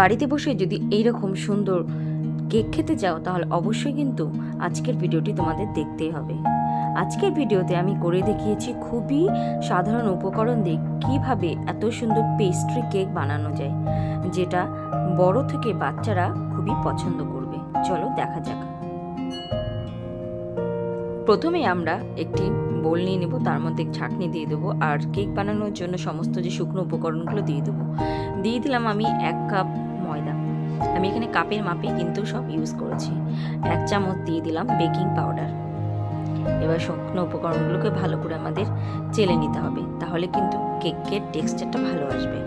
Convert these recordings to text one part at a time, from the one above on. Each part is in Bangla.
বাড়িতে বসে যদি এইরকম সুন্দর কেক খেতে চাও, তাহলে অবশ্যই কিন্তু আজকের ভিডিওটি তোমাদের দেখতেই হবে। আজকের ভিডিওতে আমি করে দেখিয়েছি খুবই সাধারণ উপকরণ দিয়ে কীভাবে এত সুন্দর পেস্ট্রি কেক বানানো যায়, যেটা বড় থেকে বাচ্চারা খুবই পছন্দ করবে। চলো দেখা যাক। প্রথমে আমরা একটি বোল নিয়ে নেব, তার মধ্যে ছাঁকনি দিয়ে দেবো আর কেক বানানোর জন্য সমস্ত যে শুকনো উপকরণগুলো দিয়ে দেবো। দিয়ে দিলাম আমি এক কাপ ময়দা। আমি এখানে কাপের মাপে কিন্তু সব ইউজ করেছি। এক চামচ দিয়ে দিলাম বেকিং পাউডার। এবার শুকনো উপকরণগুলোকে ভালো করে আমাদের চেলে নিতে হবে, তাহলে কিন্তু কেকের টেক্সচারটা ভালো আসবে।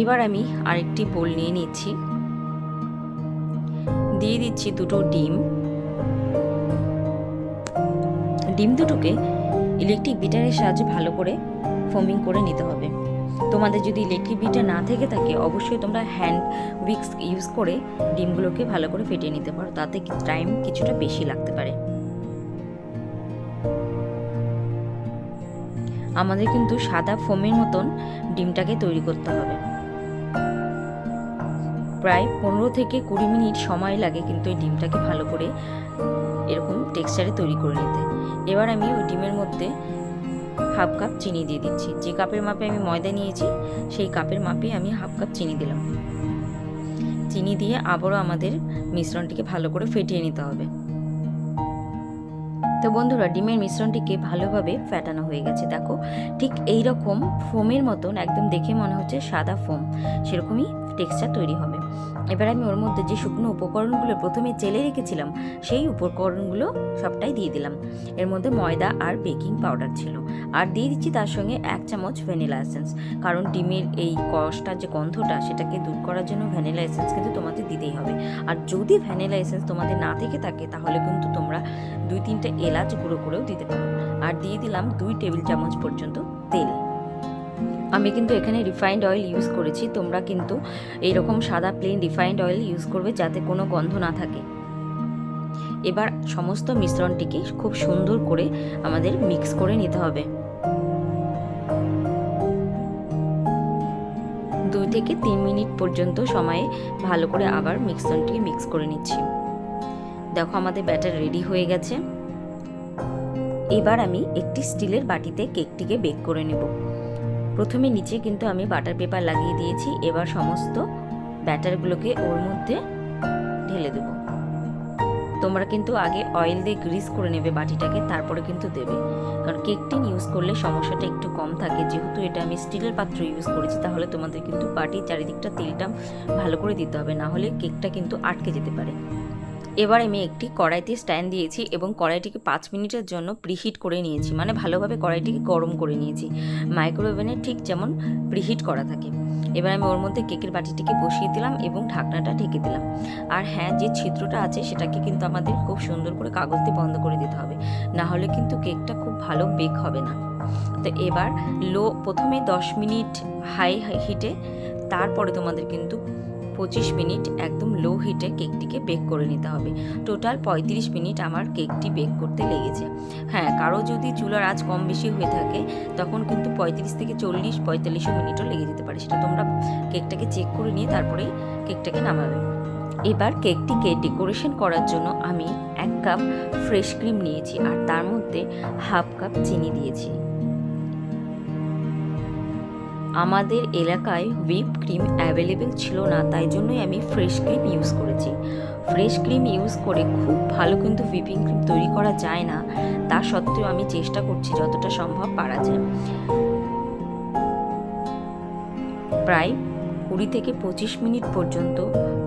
এবার আমি আরেকটি বোল নিয়ে নিচ্ছি। দিয়ে দিচ্ছি দুটো ডিম। ডিম দুটোকে ইলেকট্রিক বিটারের সাহায্যে ভালো করে ফোমিং করে নিতে হবে। তোমাদের যদি ইলেকট্রিক বিটার না থেকে থাকে, অবশ্যই তোমরা হ্যান্ড উইক্স ইউজ করে ডিমগুলোকে ভালো করে ফেটিয়ে নিতে পারো। তাতে টাইম কিছুটা বেশি লাগতে পারে। আমাদের কিন্তু সাদা ফোমের মতন ডিমটাকে তৈরি করতে হবে। প্রায় পনেরো থেকে কুড়ি মিনিট সময় লাগে কিন্তু এই ডিমটাকে ভালো করে এরকম টেক্সচারে তৈরি করে নিতে। এবার আমি ওই ডিমের মধ্যে হাফ কাপ চিনি দিয়ে দিচ্ছি। যে কাপের মাপে আমি ময়দা নিয়েছি, সেই কাপের মাপে আমি হাফ কাপ চিনি দিলাম। চিনি দিয়ে আবারও আমাদের মিশ্রণটিকে ভালো করে ফেটিয়ে নিতে হবে। তো বন্ধুরা, ডিমের মিশ্রণটিকে ভালোভাবে ফ্যাটানো হয়ে গেছে। দেখো, ঠিক এই রকম ফোমের মতন, একদম দেখে মনে হচ্ছে সাদা ফোম। সেরকমই টেক্সচার তৈরি হবে। এবার আমি ওর মধ্যে যে শুকনো উপকরণগুলো প্রথমে চেলে রেখেছিলাম, সেই উপকরণগুলো সবটাই দিয়ে দিলাম। এর মধ্যে ময়দা আর বেকিং পাউডার ছিল। আর দিয়ে দিচ্ছি তার সঙ্গে এক চামচ ভ্যানিলা এসেন্স। কারণ ডিমের এই কষটার যে গন্ধটা, সেটাকে দূর করার জন্য ভ্যানিলা এসেন্স কিন্তু তোমাদের দিতেই হবে। আর যদি ভ্যানিলা এসেন্স তোমাদের না থেকে থাকে, তাহলে কিন্তু তোমরা দুই তিনটে এলাচ গুঁড়ো করেও দিতে পারো। আর দিয়ে দিলাম দুই টেবিল চামচ পর্যন্ত তেল। আমি কিন্তু এখানে রিফাইন্ড অয়েল ইউজ করেছি, তোমরা কিন্তু এইরকম সাদা প্লেন রিফাইন্ড অয়েল ইউজ করবে যাতে কোনো গন্ধ না থাকে। এবার সমস্ত মিশ্রণটিকে খুব সুন্দর করে আমাদের মিক্স করে নিতে হবে। দুই থেকে তিন মিনিট পর্যন্ত সময়ে ভালো করে আবার মিশ্রণটিকে মিক্স করে নিচ্ছি। দেখো আমাদের ব্যাটার রেডি হয়ে গেছে। এবার আমি একটি স্টিলের বাটিতে কেকটিকে বেক করে নেব। প্রথমে নিচে কিন্তু আমি বাটার পেপার লাগিয়ে দিয়েছি। এবার সমস্ত ব্যাটারগুলোকে ওর মধ্যে ঢেলে দেব। তোমরা কিন্তু আগে অয়েল দিয়ে গ্রিস করে নেবে বাটিটাকে, তারপরে কিন্তু দেবে। কারণ কেক টিন ইউজ করলে সমস্যাটা একটু কম থাকে। যেহেতু এটা আমি স্টিলের পাত্র ইউজ করেছি, তাহলে তোমাদের কিন্তু বাটির চারিদিকটা তেলটা ভালো করে দিতে হবে। না হলে কেকটা কিন্তু আটকে যেতে পারে। এবার আমি একটি কড়াইতে স্ট্যান্ড দিয়েছি এবং কড়াইটিকে পাঁচ মিনিটের জন্য প্রিহিট করে নিয়েছি মানে ভালোভাবে কড়াইটিকে গরম করে নিয়েছি। মাইক্রোওভেনে ঠিক যেমন প্রিহিট করা থাকে। এবার আমি ওর মধ্যে কেকের বাটিটিকে বসিয়ে দিলাম এবং ঢাকনাটা ঢেকে দিলাম। আর হ্যাঁ যে ছিদ্রটা আছে সেটাকে কিন্তু আমাদের খুব সুন্দর করে কাগজ দিয়ে বন্ধ করে দিতে হবে। না হলে কিন্তু কেকটা খুব ভালো বেক হবে না। তো এবার লো, প্রথমে দশ মিনিট হাই হিটে, তারপরে তোমাদের কিন্তু পঁচিশ মিনিট একদম লো হিটে কেকটিকে বেক করে নিতে হবে। টোটাল পঁয়ত্রিশ মিনিট আমার কেকটি বেক করতে লেগেছে। হ্যাঁ কারও যদি চুলার আজ কম বেশি হয়ে থাকে, তখন কিন্তু পঁয়ত্রিশ থেকে চল্লিশ, পঁয়তাল্লিশও মিনিটও লেগে যেতে পারে। সেটা তোমরা কেকটাকে চেক করে নিয়ে তারপরেই কেকটাকে নামাবে। এবার কেকটিকে ডেকোরেশন করার জন্য আমি এক কাপ ফ্রেশ ক্রিম নিয়েছি আর তার মধ্যে হাফ কাপ চিনি দিয়েছি। আমাদের এলাকায় হুইপ ক্রিম অ্যাভেলেবেল ছিল না, তাই জন্যই আমি ফ্রেশ ক্রিম ইউজ করেছি। ফ্রেশ ক্রিম ইউজ করে খুব ভালো কিন্তু হুইপিং ক্রিম তৈরি করা যায় না, তা সত্ত্বেও আমি চেষ্টা করছি যতটা সম্ভব পারা যায়। প্রায় কুড়ি থেকে পঁচিশ মিনিট পর্যন্ত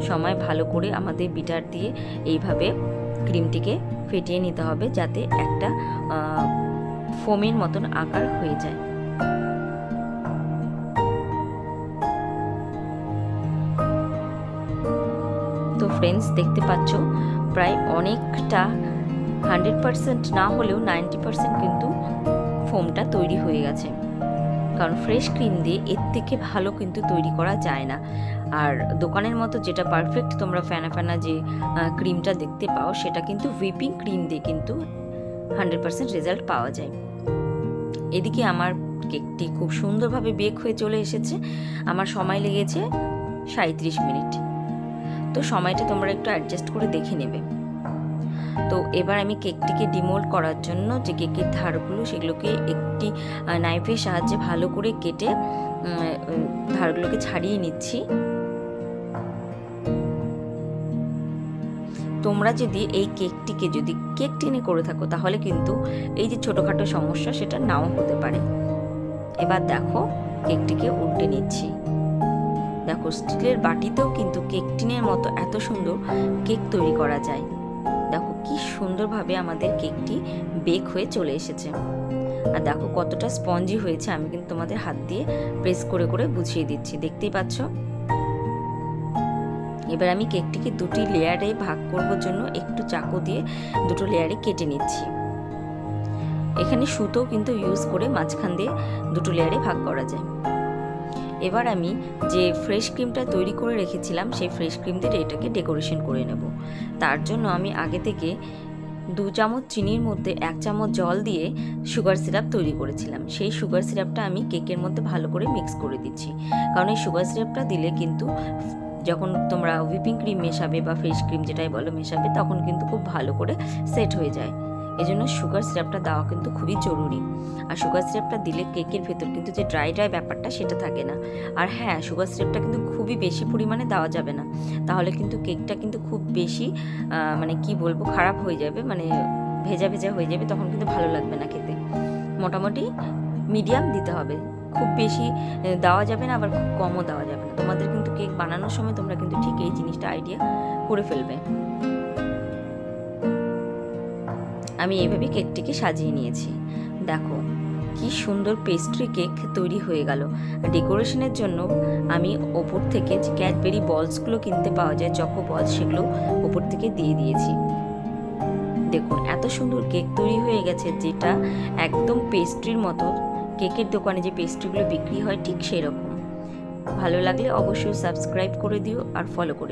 সময় ভালো করে আমাদের বিটার দিয়ে এইভাবে ক্রিমটিকে ফেটিয়ে নিতে হবে যাতে একটা ফোমের মতন আকার হয়ে যায়। তো ফ্রেন্ডস দেখতে পাচ্ছ, প্রায় অনেকটা হান্ড্রেড পারসেন্ট না হলেও নাইনটি পারসেন্ট কিন্তু ফোমটা তৈরি হয়ে গেছে। কারণ ফ্রেশ ক্রিম দিয়ে এর থেকে ভালো কিন্তু তৈরি করা যায় না। আর দোকানের মতো যেটা পারফেক্ট তোমরা ফ্যানা ফ্যানা যে ক্রিমটা দেখতে পাও, সেটা কিন্তু হুইপিং ক্রিম দিয়ে কিন্তু হান্ড্রেড পারসেন্ট রেজাল্ট পাওয়া যায়। এদিকে আমার কেকটি খুব সুন্দরভাবে বেক হয়ে চলে এসেছে। আমার সময় লেগেছে সাঁত্রিশ মিনিট। তো সময়টা তোমরা একটু অ্যাডজাস্ট করে দেখে নেবে। তো এবার আমি কেকটিকে ডিমোল্ড করার জন্য যে কেকের ধারগুলো, সেগুলোকে একটি নাইফের সাহায্যে ভালো করে কেটে ধারগুলোকে ছাড়িয়ে নিচ্ছি। তোমরা যদি এই কেকটিকে যদি, কেক টেনে করে থাকো, তাহলে কিন্তু এই যে ছোটোখাটো সমস্যা সেটা নাও হতে পারে। এবার দেখো, কেকটিকে উল্টে নিচ্ছি। দেখো, স্টিলের বাটিতেও কিন্তু কেক টিনের মতো এত সুন্দর কেক তৈরি করা যায়। দেখো, কি সুন্দরভাবে আমাদের কেকটি বেক হয়ে চলে এসেছে। আর দেখো, কতটা স্পঞ্জি হয়েছে, আমি কিন্তু তোমাদের হাত দিয়ে প্রেস করে করে বুঝিয়ে দিচ্ছি, দেখতেই পাচ্ছ? এবার আমি কেকটিকে দুটি লেয়ারে ভাগ করবার জন্য একটু চাকু দিয়ে দুটো লেয়ারে কেটে নিচ্ছি। এখানে সুতো কিন্তু ইউজ করে মাঝখান দিয়ে দুটো লেয়ারে ভাগ করা যায়। এবার আমি যে ফ্রেশ ক্রিমটা তৈরি করে রেখেছিলাম, সেই ফ্রেশ ক্রিম দিয়ে এটাকে ডেকোরেশন করে নেব। তার জন্য আমি আগে থেকে দু চামচ চিনির মধ্যে এক চামচ জল দিয়ে সুগার সিরাপ তৈরি করেছিলাম। সেই সুগার সিরাপটা আমি কেকের মধ্যে ভালো করে মিক্স করে দিচ্ছি। কারণ এই সুগার সিরাপটা দিলে কিন্তু যখন তোমরা হুইপিং ক্রিম মেশাবে বা ফ্রেশ ক্রিম যেটাই বলো মেশাবে, তখন কিন্তু খুব ভালো করে সেট হয়ে যায়। এজন্য সুগার সিরাপটা দেওয়া কিন্তু খুবই জরুরি। আর সুগার সিরাপটা দিলে কেকের ভেতর কিন্তু যে ড্রাই ড্রাই ব্যাপারটা সেটা থাকে না। আর হ্যাঁ সুগার সিরাপটা কিন্তু খুবই বেশি পরিমাণে দেওয়া যাবে না। তাহলে কিন্তু কেকটা কিন্তু খুব বেশি মানে কি বলব, খারাপ হয়ে যাবে মানে ভেজা ভেজা হয়ে যাবে, তখন কিন্তু ভালো লাগবে না খেতে। মোটামুটি মিডিয়াম দিতে হবে। খুব বেশি দেওয়া যাবে না, আবার খুব কমও দেওয়া যাবে না। তোমাদের কিন্তু কেক বানানোর সময় তোমরা কিন্তু ঠিক এই জিনিসটা আইডিয়া করে ফেলবে। আমি এইভাবে কেকটিকে সাজিয়ে নিয়েছি। দেখো, কি সুন্দর পেস্ট্রি কেক তৈরি হয়ে গেল। ডেকোরেশনের জন্য আমি ওপর থেকে যে ক্যাডবেরি বলসগুলো কিনতে পাওয়া যায় চকো বলস সেগুলো ওপর থেকে দিয়ে দিয়েছি। দেখুন এত সুন্দর কেক তৈরি হয়ে গেছে, যেটা একদম পেস্ট্রির মতো। কেকের দোকানে যে পেস্ট্রিগুলো বিক্রি হয় ঠিক সেরকম। ভালো লাগলে অবশ্যই সাবস্ক্রাইব করে দিও আর ফলো করে